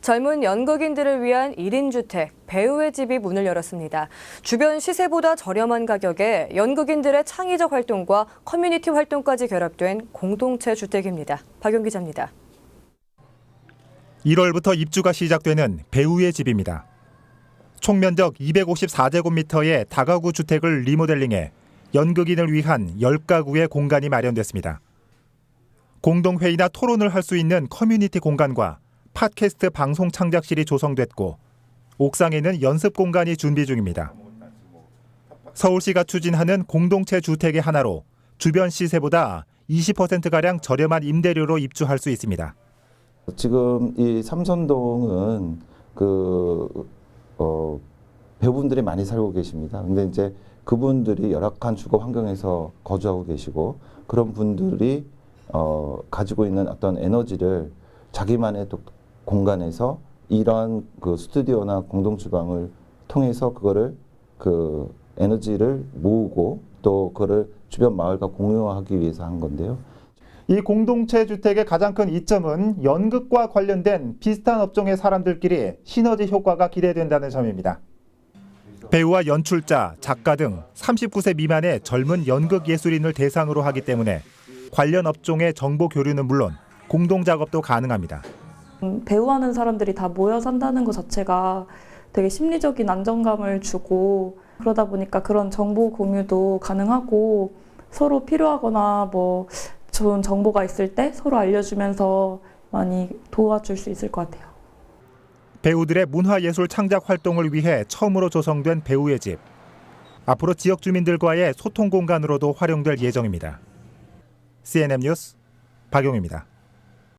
젊은 연극인들을 위한 1인 주택 배우의 집이 문을 열었습니다. 주변 시세보다 저렴한 가격에 연극인들의 창의적 활동과 커뮤니티 활동까지 결합된 공동체 주택입니다. 박용 기자입니다. 1월부터 입주가 시작되는 배우의 집입니다. 총면적 254제곱미터의 다가구 주택을 리모델링해 연극인을 위한 10가구의 공간이 마련됐습니다. 공동회의나 토론을 할 수 있는 커뮤니티 공간과 팟캐스트 방송 창작실이 조성됐고 옥상에는 연습 공간이 준비 중입니다. 서울시가 추진하는 공동체 주택의 하나로 주변 시세보다 20%가량 저렴한 임대료로 입주할 수 있습니다. 지금 이 삼선동은 그, 어, 배우분들이 많이 살고 계십니다. 근데 이제 그분들이 열악한 주거 환경에서 거주하고 계시고 그런 분들이 어, 가지고 있는 어떤 에너지를 자기만의 또 공간에서 이러한 그 스튜디오나 공동 주방을 통해서 그거를 그 에너지를 모으고 또 그거를 주변 마을과 공유하기 위해서 한 건데요. 이 공동체 주택의 가장 큰 이점은 연극과 관련된 비슷한 업종의 사람들끼리 시너지 효과가 기대된다는 점입니다. 배우와 연출자, 작가 등 39세 미만의 젊은 연극 예술인을 대상으로 하기 때문에 관련 업종의 정보 교류는 물론 공동 작업도 가능합니다. 음, 배우하는 사람들이 다 모여 산다는 것 자체가 되게 심리적인 안정감을 주고 그러다 보니까 그런 정보 공유도 가능하고 서로 필요하거나 뭐 좋은 정보가 있을 때 서로 알려주면서 많이 도와줄 수 있을 것 같아요. 배우들의 문화예술 창작 활동을 위해 처음으로 조성된 배우의 집. 앞으로 지역 주민들과의 소통 공간으로도 활용될 예정입니다. CNN 뉴스 박용입니다.